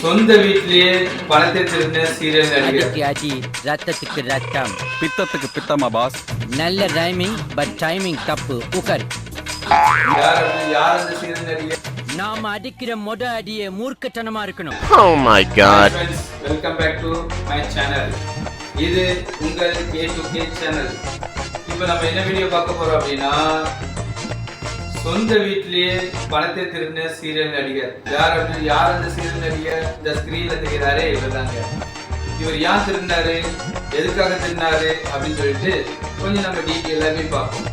சொந்த வீட்டிலேயே பணத்தை திருந்த சீரியல் நடிகர். ரத்தத்துக்கு ரத்தம். பித்தத்துக்கு பித்தமா பாஸ் நல்ல ரைமிங் பட் டைமிங் தப்பு. உகர். யார் அது- யார் அந்த சீரியல் நடிகர் நாம அடிக்கிற மொத அடியே மூர்க்கத்தனமா இருக்கணும். Oh my god. Friends welcome back to my channel இது உங்கள் கே டு கே சேனல் இப்போ நம்ம என்ன வீடியோ பார்க்க போறோம் அப்படின்னா சொந்த வீட்டிலேயே பணத்தை திருடின சீரியல் நடிகர். யார் அப்படி யார் அந்த சீரியல் நடிகர்? இந்த ஸ்கிரீன்ல தெரிகிறாரே இவர் தாங்க இவர் ஏன் திருடினாரு? எதுக்காக திருடினாரு? அப்படின்னு சொல்லிட்டு கொஞ்சம் நம்ம டீட்டெயில் எல்லாமே பார்ப்போம்.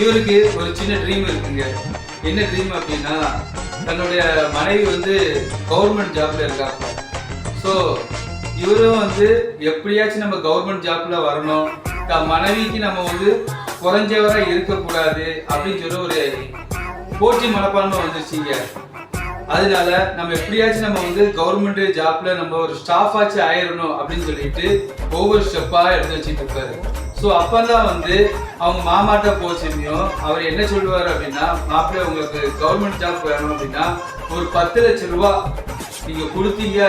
இவருக்கு ஒரு சின்ன ட்ரீம் இருக்குங்க. என்ன ட்ரீம் அப்படின்னா தன்னுடைய மனைவி வந்து கவர்மெண்ட் ஜாப்ல இருக்காங்க ஸோ இவரும் வந்து எப்படியாச்சும் நம்ம கவர்மெண்ட் ஜாப்ல வரணும். தன் மனைவிக்கு நம்ம வந்து குறைஞ்சவரா இருக்கக்கூடாது அப்படின்னு சொல்லி ஒரு போட்டி மனப்பான்மை வந்துருச்சுங்க. அதனால நம்ம எப்படியாச்சும் நம்ம வந்து கவர்மெண்ட் ஜாப்ல நம்ம ஒரு ஸ்டாஃப் ஆச்சு ஆயிரணும் அப்படின்னு சொல்லிட்டு ஒவ்வொரு ஸ்டெப்பா எடுத்து வச்சுட்டு இருக்காரு ஸோ அப்பதான் வந்து அவங்க மாமாட்ட போச்சுமையும் அவர் என்ன சொல்லுவார் அப்படின்னா மாப்பிள்ளை உங்களுக்கு கவர்மெண்ட் ஜாப் வேணும் அப்படின்னா ஒரு பத்து லட்சம் ரூபா நீங்க கொடுத்தீங்க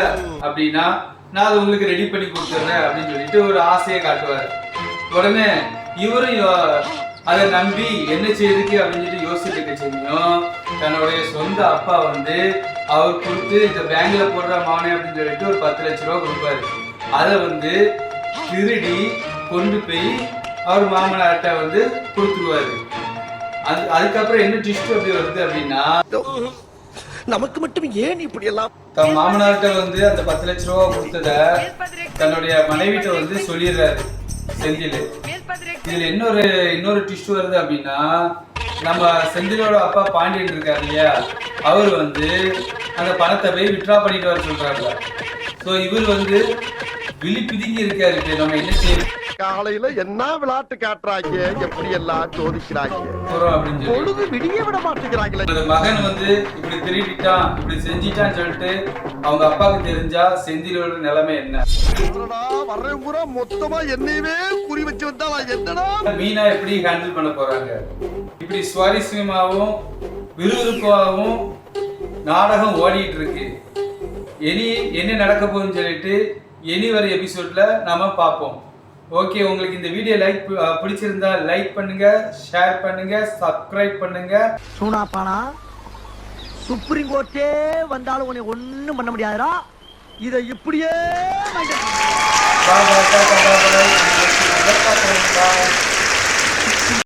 அப்படின்னா நான் அதை உங்களுக்கு ரெடி பண்ணி கொடுத்துட்றேன் அப்படின்னு சொல்லிட்டு ஒரு ஆசையை காட்டுவார். உடனே இவரும் அதை நம்பி என்ன செய்யுதுக்கு அப்படின்னு சொல்லிட்டு யோசிச்சுட்டு இருக்க செய்யும் தன்னுடைய சொந்த அப்பா வந்து அவர் கொடுத்து இந்த பேங்க்ல போடுற மாவனே அப்படின்னு சொல்லிட்டு ஒரு பத்து லட்ச ரூபா கொடுப்பாரு. அதை வந்து திருடி கொண்டு போய் அவர் மாமனார்ட்ட வந்து கொடுத்துருவாரு. அது அதுக்கப்புறம் என்ன டிஸ்ட் அப்படி வருது அப்படின்னா நமக்கு மட்டும் ஏன் இப்படி எல்லாம் தன் மாமனார்கிட்ட வந்து அந்த பத்து லட்ச ரூபா கொடுத்தத தன்னுடைய மனைவிட்ட வந்து சொல்லிடுறாரு செந்தில். இதுல இன்னொரு இன்னொரு டிஷ்யூ வருது அப்படின்னா நம்ம செந்திலோட அப்பா பாண்டியன் இருக்காரு இல்லையா? அவர் வந்து அந்த பணத்தை போய் விட்ரா பண்ணிட்டு வர சொல்றாங்க. ஸோ இவர் வந்து விழி பிதுங்கி இருக்காரு. நம்ம என்ன செய்யணும் காலையில என்ன விளையாட்டு காட்டுறாங்க? எப்படி எல்லாம் சோதிக்கிறாங்க பொழுது விடிய விட மாட்டேங்கிறாங்களே. மகன் வந்து இப்படி திருடிட்டான் இப்படி செஞ்சிட்டான்னு சொல்லிட்டு அவங்க அப்பாவுக்கு தெரிஞ்சா செந்திலோட நிலைமை என்ன? வர்றேன் பூரா மொத்தமா என்னையவே குறி வச்சு வந்தா என்னடா? மீனா எப்படி ஹேண்டில் பண்ண போறாங்க? இப்படி சுவாரஸ்யமாகவும் விறுவிறுப்பாகவும் நாடகம் ஓடிட்டு இருக்கு. இனி என்ன நடக்க போகுதுன்னு சொல்லிட்டு இனி வர எபிசோட்ல நாம பார்ப்போம். ஓகே உங்களுக்கு இந்த வீடியோ லைக் பிடிச்சிருந்தா லைக் பண்ணுங்க ஷேர் பண்ணுங்க சப்ஸ்கிரைப் பண்ணுங்க. சூனாப்பானா? சுப்ரீம் கோர்ட்டே வந்தாலும் உன்னை ஒண்ணும் பண்ண முடியாதுடா. இதை இப்படியே